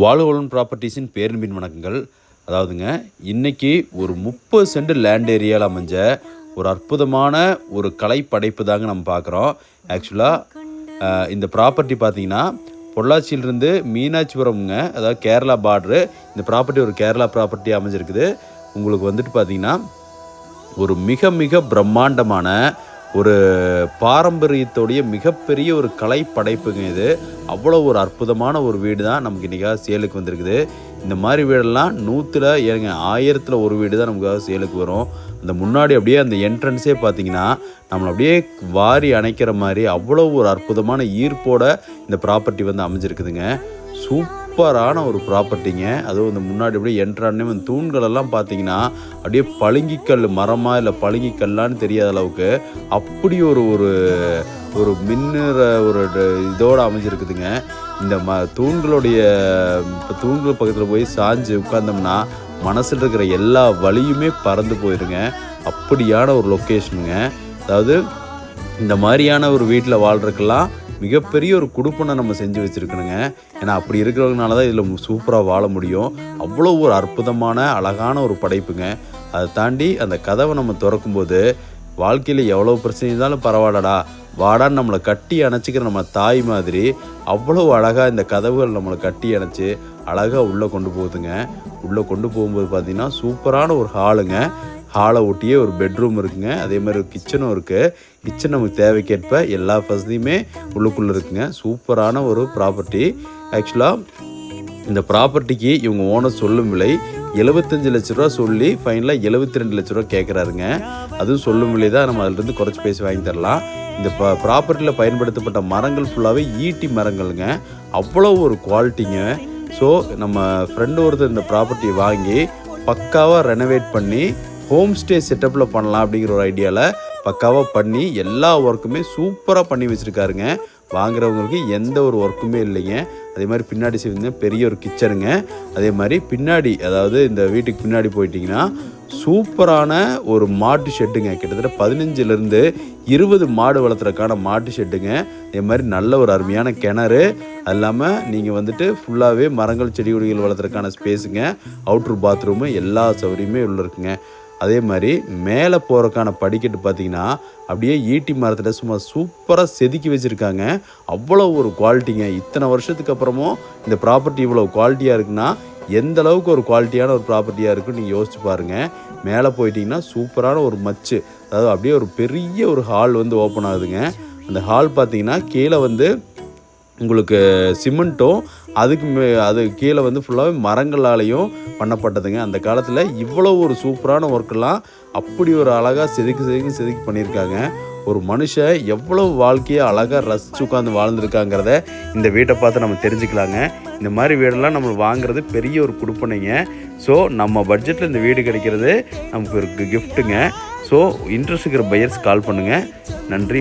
வாழ்வளன் ப்ராப்பர்ட்டிஸின் பேரன்பின் வணக்கங்கள். அதாவதுங்க இன்றைக்கி ஒரு முப்பது சென்ட் லேண்ட் ஏரியாவில் அமைஞ்ச ஒரு அற்புதமான ஒரு கலை படைப்பு தாங்க நம்ம பார்க்குறோம். ஆக்சுவலாக இந்த ப்ராப்பர்ட்டி பார்த்தீங்கன்னா பொள்ளாச்சியிலிருந்து மீனாட்சிபுரம்ங்க அதாவது கேரளா பார்டரு இந்த ப்ராப்பர்ட்டி ஒரு கேரளா ப்ராப்பர்ட்டி அமைஞ்சிருக்குது. உங்களுக்கு வந்துட்டு பார்த்தீங்கன்னா ஒரு மிக மிக பிரம்மாண்டமான ஒரு பாரம்பரியத்தோடைய மிகப்பெரிய ஒரு கலை படைப்புங்க இது. அவ்வளோ ஒரு அற்புதமான ஒரு வீடு தான் நமக்கு இன்றைக்காக சேலுக்கு வந்திருக்குது. இந்த மாதிரி வீடெல்லாம் நூற்றில் ஏங்க ஆயிரத்தில் ஒரு வீடு தான் நமக்காக சேலுக்கு வரும். அந்த முன்னாடி அப்படியே அந்த என்ட்ரன்ஸே பார்த்தீங்கன்னா நம்மளை அப்படியே வாரி அணைக்கிற மாதிரி அவ்வளோ ஒரு அற்புதமான ஈர்ப்போட இந்த ப்ராப்பர்ட்டி வந்து அமைஞ்சிருக்குதுங்க. சூப்பரான ஒரு ப்ராப்பர்ட்டிங்க. அதுவும் இந்த முன்னாடி அப்படியே என்ட்ரானே வந்து தூண்களெல்லாம் பார்த்தீங்கன்னா அப்படியே பளிங்கிக்கல் மரமா இல்லை பளிங்கிக்கல்லான்னு தெரியாத அளவுக்கு அப்படி ஒரு ஒரு ஒரு மின்னுற ஒரு இதோடு அமைஞ்சிருக்குதுங்க. இந்த ம தூண்களுடைய இப்போ தூண்கள் பக்கத்தில் போய் சாஞ்சு உட்காந்தோம்னா மனசில் இருக்கிற எல்லா வழியுமே பறந்து போயிருங்க. அப்படியான ஒரு லொக்கேஷனுங்க அதாவது இந்த மாதிரியான ஒரு வீட்டில் வாழ்கிறதுக்கெல்லாம் மிகப்பெரிய ஒரு குடுப்பனை நம்ம செஞ்சு வச்சுருக்கணுங்க. ஏன்னா அப்படி இருக்கிறவங்கனால தான் இதில் சூப்பராக வாழ முடியும். அவ்வளோ ஒரு அற்புதமான அழகான ஒரு படைப்புங்க. அதை தாண்டி அந்த கதவை நம்ம திறக்கும்போது வாழ்க்கையில் எவ்வளோ பிரச்சனை இருந்தாலும் பரவாயில்லடா. வாடான்னு நம்மளை கட்டி அணைச்சிக்கிற நம்ம தாய் மாதிரி அவ்வளோ அழகாக இந்த கதவுகள் நம்மளை கட்டி அணைச்சி அழகாக உள்ளே கொண்டு போகுதுங்க. உள்ளே கொண்டு போகும்போது பார்த்திங்கன்னா சூப்பரான ஒரு ஹாலுங்க ஹாலை ஒட்டியே ஒரு பெட்ரூம் இருக்குங்க. அதே மாதிரி ஒரு கிச்சனும் இருக்குது கிச்சன் நமக்கு தேவைக்கேற்ப எல்லா வசதியுமே உள்ளுக்குள்ளே இருக்குங்க. சூப்பரான ஒரு ப்ராப்பர்ட்டி. ஆக்சுவலாக இந்த ப்ராப்பர்ட்டிக்கு இவங்க ஓனர் சொல்லும் விலை எழுபத்தஞ்சு லட்ச ரூபா சொல்லி ஃபைனலாக எழுபத்தி ரெண்டு லட்ச ரூபா கேட்குறாருங்க அதுவும் சொல்லும் விலை தான் நம்ம அதிலிருந்து குறைச்சி பேசி வாங்கி தரலாம். இந்த ப்ராப்பர்ட்டியில் பயன்படுத்தப்பட்ட மரங்கள் ஃபுல்லாகவே ஈட்டி மரங்கள்ங்க. அவ்வளோ ஒரு குவாலிட்டிங்க. ஸோ நம்ம ஃப்ரெண்டு ஒருத்தர் இந்த ப்ராப்பர்ட்டியை வாங்கி பக்காவாக ரெனோவேட் பண்ணி ஹோம் ஸ்டே செட்டப்பில் பண்ணலாம் அப்படிங்கிற ஒரு ஐடியாவில் பக்காவாக பண்ணி எல்லா ஒர்க்குமே சூப்பராக பண்ணி வச்சுருக்காருங்க. வாங்குறவங்களுக்கு எந்த ஒரு ஒர்க்குமே இல்லைங்க. அதே மாதிரி பின்னாடி செய்வீங்க பெரிய ஒரு கிச்சனுங்க அதே மாதிரி பின்னாடி அதாவது இந்த வீட்டுக்கு பின்னாடி போயிட்டிங்கன்னா சூப்பரான ஒரு மாட்டு ஷெட்டுங்க கிட்டத்தட்ட பதினஞ்சுலேருந்து இருபது மாடு வளர்த்துறதுக்கான மாட்டு ஷெட்டுங்க அதே மாதிரி நல்ல ஒரு அருமையான கிணறு. அது இல்லாமல் நீங்கள் வந்துட்டு ஃபுல்லாகவே மரங்கள் செடி கொடிகள் வளர்த்துறதுக்கான ஸ்பேஸுங்க அவுட்ரு பாத்ரூமு எல்லா சௌகரியமே உள்ள இருக்குங்க. அதே மாதிரி மேலே போகிறக்கான படிக்கட்டு பார்த்தீங்கன்னா அப்படியே ஈட்டி மரத்தில் சும்மா சூப்பராக செதுக்கி வச்சுருக்காங்க. அவ்வளோ ஒரு குவாலிட்டிங்க இத்தனை வருஷத்துக்கு அப்புறமும் இந்த ப்ராப்பர்ட்டி இவ்வளோ குவாலிட்டியாக இருக்குன்னா எந்த அளவுக்கு ஒரு குவாலிட்டியான ஒரு ப்ராப்பர்ட்டியாக இருக்குன்னு நீங்கள் யோசிச்சு பாருங்கள் மேலே போயிட்டிங்கன்னா சூப்பரான ஒரு மச்சு. அதாவது அப்படியே ஒரு பெரிய ஒரு ஹால் வந்து ஓப்பன் ஆகுதுங்க. அந்த ஹால் பார்த்தீங்கன்னா கீழே வந்து உங்களுக்கு சிமெண்ட்டும் அதுக்கு மே அது கீழே வந்து ஃபுல்லாகவே மரங்களாலையும் பண்ணப்பட்டதுங்க. அந்த காலத்தில் இவ்வளோ ஒரு சூப்பரான ஒர்க்கெல்லாம் அப்படி ஒரு அழகாக செதுக்கி செதுக்கி செதுக்கி பண்ணியிருக்காங்க. ஒரு மனுஷன் எவ்வளோ வாழ்க்கையை அழகாக ரசித்து உட்காந்து வாழ்ந்துருக்காங்கிறத இந்த வீட்டை பார்த்து நம்ம தெரிஞ்சுக்கலாங்க. இந்த மாதிரி வீடெல்லாம் நம்ம வாங்குறது பெரிய ஒரு கொடுப்பனைங்க. ஸோ நம்ம பட்ஜெட்டில் இந்த வீடு கிடைக்கிறது நமக்கு ஒரு கிஃப்ட்டுங்க ஸோ இன்ட்ரெஸ்ட் இருக்கிற பையர்ஸ் கால் பண்ணுங்கள் நன்றி.